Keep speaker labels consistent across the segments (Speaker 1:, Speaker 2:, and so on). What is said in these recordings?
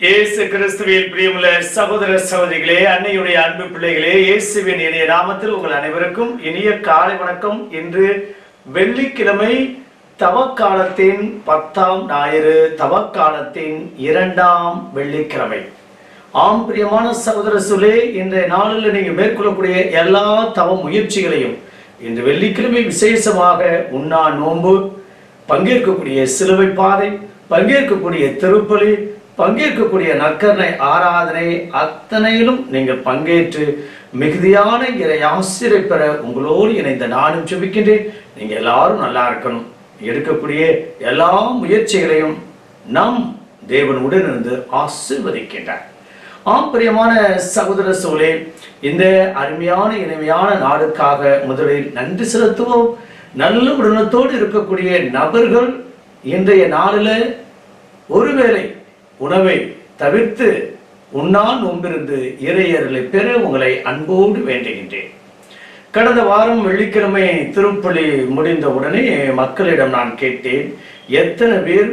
Speaker 1: இயேசு கிறிஸ்துவின் பிரியமுள்ள சகோதர சகோதரிகளே அன்னையுடைய அன்பு பிள்ளைகளே இயேசுவின் இனிய நாமத்தில் உங்கள் அனைவருக்கும் இனிய காலை வணக்கம். இன்று வெள்ளிக்கிழமை தவக்காலத்தின் பத்தாம் ஞாயிறு தவக்காலத்தின் இரண்டாம் வெள்ளிக்கிழமை. ஆம் பிரியமான சகோதர சொல்லே இன்றைய நாளில் நீங்க மேற்கொள்ளக்கூடிய எல்லா தவ முயற்சிகளையும் இன்று வெள்ளிக்கிழமை விசேஷமாக உண்ணா நோன்பு பங்கேற்கக்கூடிய சிலுவை பாதை பங்கேற்கக்கூடிய திருப்பலி பங்கேற்கக்கூடிய நற்கரணை ஆராதனை அத்தனையிலும் நீங்கள் பங்கேற்று மிகுதியான இறை ஆசிரியை பெற உங்களோடு இணைந்த நானும் செபிக்கின்றேன் நீங்கள் எல்லாரும் நல்லா இருக்கணும். எடுக்கக்கூடிய எல்லா முயற்சிகளையும் நம் தேவன் உடனிருந்து ஆசிர்வதிக்கின்றார். ஆம் பிரியமான சகோதர சோழே இந்த அருமையான இனிமையான நாடுக்காக முதலில் நன்றி செலுத்துவோம். நல்ல உடனத்தோடு இருக்கக்கூடிய நபர்கள் இன்றைய நாளில் ஒருவேளை உணவை தவிர்த்து உன்னால் நோன்பிருந்து இறையர்களை பெற உங்களை அன்போடு வேண்டுகின்றேன். கடந்த வாரம் வெள்ளிக்கிழமை திருப்பலி முடிந்த உடனே மக்களிடம் நான் கேட்டேன் எத்தனை பேர்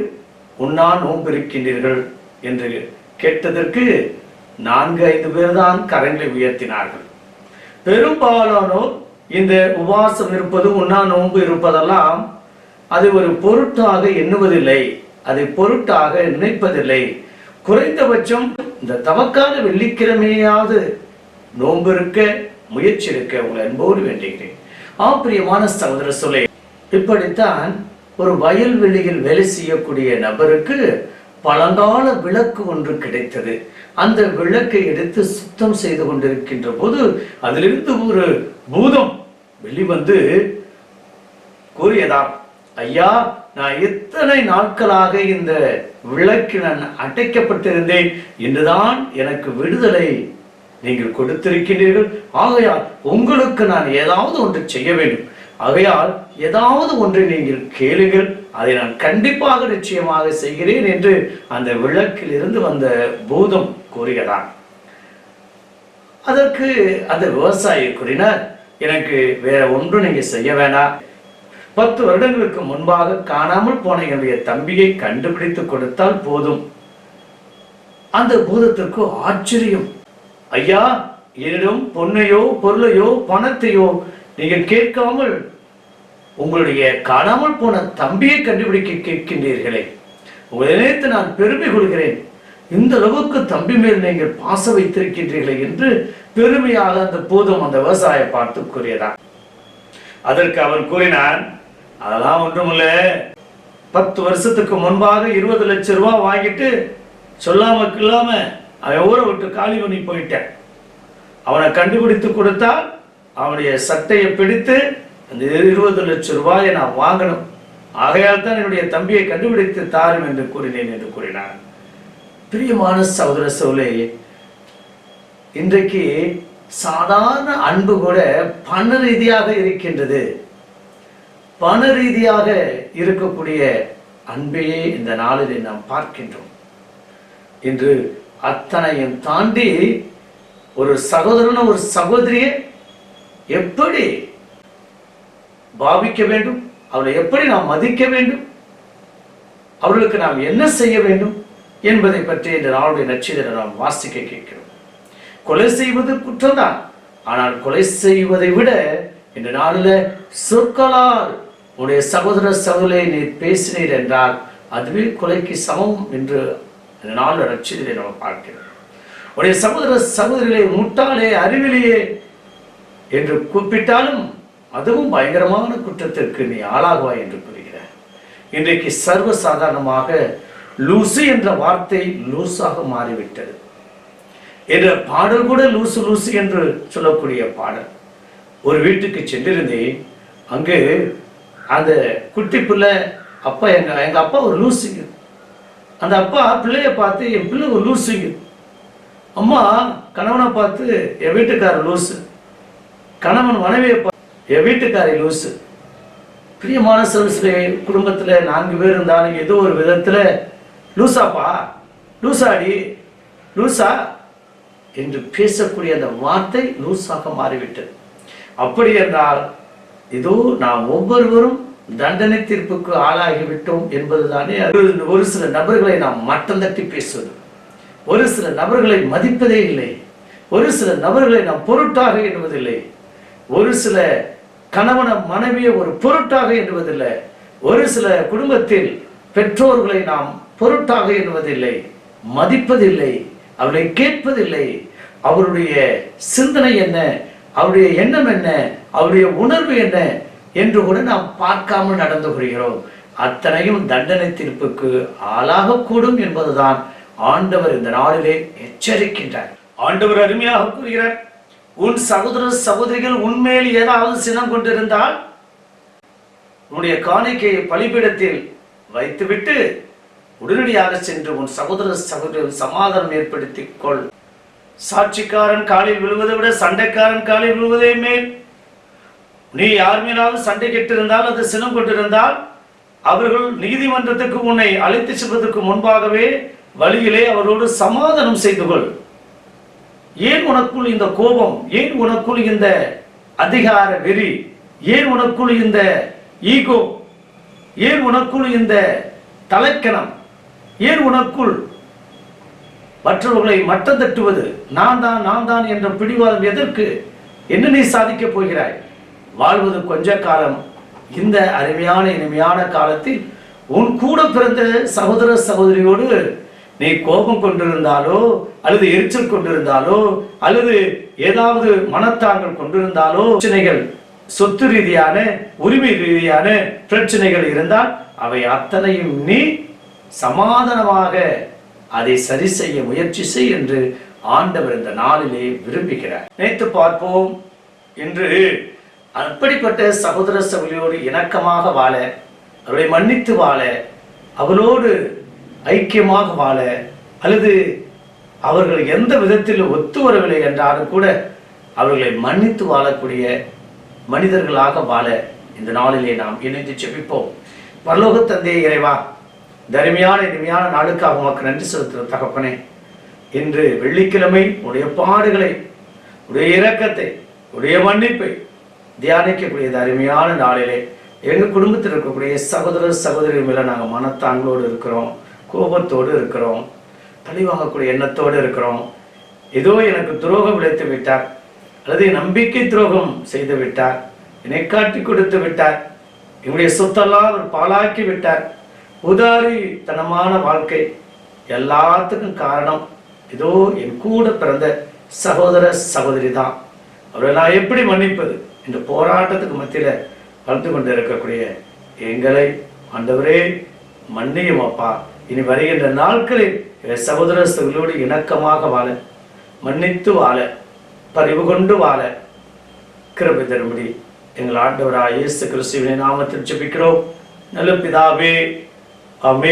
Speaker 1: உன்னால் நோம்பிருக்கின்றீர்கள் என்று கேட்டதற்கு நான்கு ஐந்து பேர் தான் கரங்களை உயர்த்தினார்கள். பெரும்பாலானோர் இந்த உபவாசம் இருப்பது உண்ணா நோன்பு இருப்பதெல்லாம் அது ஒரு பொருட்டாக எண்ணுவதில்லை. அதை பொருட்டாக நினைப்பதில்லை. குறைந்தபட்சம் இந்த தவக்கால வெள்ளிக்கிழமையாவது நோன்பு இருக்க முயற்சி இருக்க உங்களை அன்போடு வேண்டுகிறேன். ஆப்பிரியமான சகோதர சொல்லே இப்படித்தான் ஒரு வயல்வெளியில் வேலை செய்யக்கூடிய நபருக்கு பழங்கால விளக்கு ஒன்று கிடைத்தது. அந்த விளக்கை எடுத்து சுத்தம் செய்து கொண்டிருக்கின்ற போது அதிலிருந்து ஒரு பூதம் வெளிவந்து கூறியதாம் ஐயா நான் எத்தனை நாட்களாக இந்த விளக்கில் நான் அடைக்கப்பட்டிருந்தேன் இன்றுதான் எனக்கு விடுதலை நீங்கள் கொடுத்திருக்கிறீர்கள் ஆகையால் உங்களுக்கு நான் ஏதாவது ஒன்று செய்ய வேண்டும். ஆகையால் ஏதாவது ஒன்றை நீங்கள் கேளுங்கள். அதை நான் கண்டிப்பாக நிச்சயமாக செய்கிறேன் என்று அந்த விளக்கில் இருந்து வந்த பூதம் கூறுகிறான். அதற்கு அந்த விவசாயி கூறினார் எனக்கு வேற ஒன்றும் நீங்க செய்ய வேண்டாம் பத்து வருடங்களுக்கு முன்பாக காணாமல் போன என்னுடைய தம்பியை கண்டுபிடித்து கொடுத்தால் போதும். அந்த பூதத்திற்கு ஆச்சரியம். ஐயா என்னிடம் பொன்னையோ பொருளையோ பணத்தையோ நீங்கள் கேட்காமல் உங்களுடைய காணாமல் போன தம்பியை கண்டுபிடிக்க கேட்கின்றீர்களே. உங்களை நினைத்து நான் பெருமை கொள்கிறேன். இந்த அளவுக்கு தம்பி மேல் நீங்கள் பாச வைத்திருக்கின்றீர்களே என்று பெருமையாக அந்த பூதம் அந்த விவசாய பார்த்து கூறியதான் அதற்கு அவன் கூறினான் அதெல்லாம் ஒன்றுமில்ல. பத்து வருஷத்துக்கு முன்பாக இருபது லட்சம் ரூபாய் வாங்கிட்டு சொல்லாம இல்லாம அவன் ஊரை விட்டு காலி பண்ணி போயிட்டேன். அவனை கண்டுபிடித்து கொடுத்தால் அவனுடைய சட்டையை பிடித்து அந்த இருபது லட்சம் ரூபாயை நான் வாங்கணும். ஆகையால் தான் என்னுடைய தம்பியை கண்டுபிடித்து தாரும் என்று கூறினேன் என்று கூறினார். பிரியமான சகோதர சோலே இன்றைக்கு சாதாரண அன்பு கூட பண ரீதியாக இருக்கின்றது. பண ரீதியாக இருக்கக்கூடிய அன்பையே இந்த நாளிலே நாம் பார்க்கின்றோம். இன்று அத்தனையும் தாண்டி ஒரு சகோதரன ஒரு சகோதரியை எப்படி பாவிக்க வேண்டும்? அவளை எப்படி நாம் மதிக்க வேண்டும்? அவர்களுக்கு நாம் என்ன செய்ய வேண்டும் என்பதை பற்றி இந்த நாளுடைய நட்சத்திரம் நாம் வாசிக்க கேட்கிறோம். கொலை செய்வது குற்றம்தான். ஆனால் கொலை செய்வதை விட இந்த நாளில் சொற்களால் உன்னுடைய சகோதர சகோதரை நீர் பேசினீர் என்றால் அதுவே கொலைக்கு சமம் என்று நாள் நாளில் நம்ம பார்க்கிறோம். உடைய சகோதர சகோதரிகளை முட்டாளே அறிவிலேயே என்று கூப்பிட்டாலும் அதுவும் பயங்கரமான குற்றத்திற்கு நீ ஆளாகுவாய் என்று கூறுகிறார். இன்றைக்கு சர்வசாதாரணமாக லூசு என்ற வார்த்தை லூசாக மாறிவிட்டது. என்ற பாடல் கூட லூசு லூசு என்று சொல்லக்கூடிய பாடல். ஒரு வீட்டுக்கு சென்றிருந்தேன். அங்கு அந்த குட்டி பிள்ளை அப்பா எங்க எங்க அப்பா ஒரு லூசுங்க அந்த அப்பா பிள்ளைய பார்த்து என் பிள்ளை ஒரு லூசுங்க அம்மா கணவனை பார்த்து என் வீட்டுக்காரர் லூசு கணவன் மனைவியை பார்த்து என் வீட்டுக்காரி லூசு பிரியமான சர்வீஸ்ல குடும்பத்தில் நான்கு பேர் இருந்தாலும் ஏதோ ஒரு விதத்தில் லூசாப்பா லூசாடி லூசா என்று பேசக்கூடிய அந்த வார்த்தை லூசாக மாறிவிட்டது. அப்படி என்றால் இதோ நாம் ஒவ்வொருவரும் தண்டனை தீர்ப்புக்கு ஆளாகிவிட்டோம் என்பதுதானே ஒரு சில நபர்களை நாம் மட்டம் தட்டி பேசுவது. ஒரு சில நபர்களை மதிப்பதே இல்லை. ஒரு சில நபர்களை நாம் பொருட்டாக எண்ணுவதில்லை. ஒரு சில கணவன மனைவியை ஒரு பொருட்டாக எண்ணுவதில்லை. ஒரு சில குடும்பத்தில் பெற்றோர்களை நாம் பொருட்டாக எண்ணுவதில்லை. மதிப்பதில்லை. அவர்களை கேட்பதில்லை. அவருடைய சிந்தனை என்ன? அவருடைய எண்ணம் என்ன? அவருடைய உணர்வு என்ன என்று கூட நாம் பார்க்காமல் நடந்து கொள்கிறோம். அத்தனையும் தண்டனை தீர்ப்புக்கு ஆளாகக்கூடும் என்பதுதான் ஆண்டவர் இந்த நாளிலே எச்சரிக்கின்றார். ஆண்டவர் அருமையாக கூறுகிறார் உன் சகோதர சகோதரிகள் உண்மையில் ஏதாவது சினம் கொண்டிருந்தால் உன்னுடைய காணிக்கையை பலிபீடத்தில் வைத்துவிட்டு உடனடியாக சென்று உன் சகோதர சகோதரர் சமாதானம் ஏற்படுத்திக் கொள். சாட்சிக்காரன் காலில் விழுவதை விட சண்டைக்காரன் காலில் விழுவதே மேல் நீ யார் மேலாவது சண்டை கெட்டிருந்தால் அது சினம் கொண்டிருந்தால் அவர்கள் நீதிமன்றத்துக்கு உன்னை அழைத்து செல்வதற்கு முன்பாகவே வழியிலே அவரோடு சமாதானம் செய்து கொள். ஏன் உனக்குள் இந்த கோபம்? ஏன் உனக்குள் இந்த அதிகார வெறி? ஏன் உனக்குள் இந்த ஈகோ? ஏன் உனக்குள் இந்த தலைக்கணம்? ஏன் உனக்குள் மற்றவர்களை மட்டம் தட்டுவது? நான் தான் நான் தான் என்ற பிடிவாதம் எதற்கு? என்ன நீ சாதிக்கப் போகிறாய்? வாழ்வது கொஞ்ச காலம். இந்த அருமையான இனிமையான காலத்தில் உன் கூட பிறந்த சகோதர சகோதரியோடு நீ கோபம் கொண்டிருந்தாலோ அல்லது எரிச்சல் கொண்டிருந்தாலோ அல்லது ஏதாவது மனத்தாங்கள் கொண்டிருந்தாலோ பிரச்சனைகள் சொத்து ரீதியான உரிமை ரீதியான பிரச்சனைகள் இருந்தால் அவை அத்தனையும் நீ சமாதானமாக அதை சரி செய்ய முயற்சி செய் என்று ஆண்டவர் இந்த நாளிலே விரும்புகிறார். நினைத்து பார்ப்போம். என்று அப்படிப்பட்ட சகோதர சகோதரியோடு இணக்கமாக வாழ அவர்களை மன்னித்து வாழ அவளோடு ஐக்கியமாக வாழ அல்லது அவர்கள் எந்த விதத்தில் ஒத்து வரவில்லை என்றாலும் கூட அவர்களை மன்னித்து வாழக்கூடிய மனிதர்களாக வாழ இந்த நாளிலே நாம் இணைந்து செபிப்போம் பரலோக தந்தையை இறைவா தருமையான இனிமையான நாளுக்காக உமக்கு நன்றி செலுத்துகிற தகப்பனே இன்று வெள்ளிக்கிழமை உடைய பாடுகளை உடைய இரக்கத்தை உடைய மன்னிப்பை தியானிக்கக்கூடிய இந்த அருமையான நாளிலே எங்கள் குடும்பத்தில் இருக்கக்கூடிய சகோதர சகோதரி மேல நாங்கள் மனத்தாங்களோடு இருக்கிறோம் கோபத்தோடு இருக்கிறோம் பழிவாங்கக்கூடிய எண்ணத்தோடு இருக்கிறோம். ஏதோ எனக்கு துரோகம் விளைத்து விட்டார் அல்லது நம்பிக்கை துரோகம் செய்து விட்டார் என்னை காட்டி கொடுத்து விட்டார் என்னுடைய சொத்தெல்லாம் அவர் பாழாக்கி விட்டார். உதாரித்தனமான வாழ்க்கை எல்லாத்துக்கும் காரணம் ஏதோ என் கூட பிறந்த சகோதர சகோதரி தான். அவரை நான் எப்படி மன்னிப்பது? இந்த போராட்டத்துக்கு மத்தியில கலந்து கொண்டு இருக்கக்கூடிய எங்களை ஆண்டவரே மன்னியும் அப்பா. இனி வருகின்ற நாட்களில் என் சகோதர இணக்கமாக வாழ மன்னித்து வாழ பறிவு கொண்டு வாழ கிருபை தரும்படி எங்கள் ஆண்டவராக இயேசு கிறிஸ்துவினை நாமத்தில் ஜெபிக்கிறோம். நல்ல பிதாவே அமே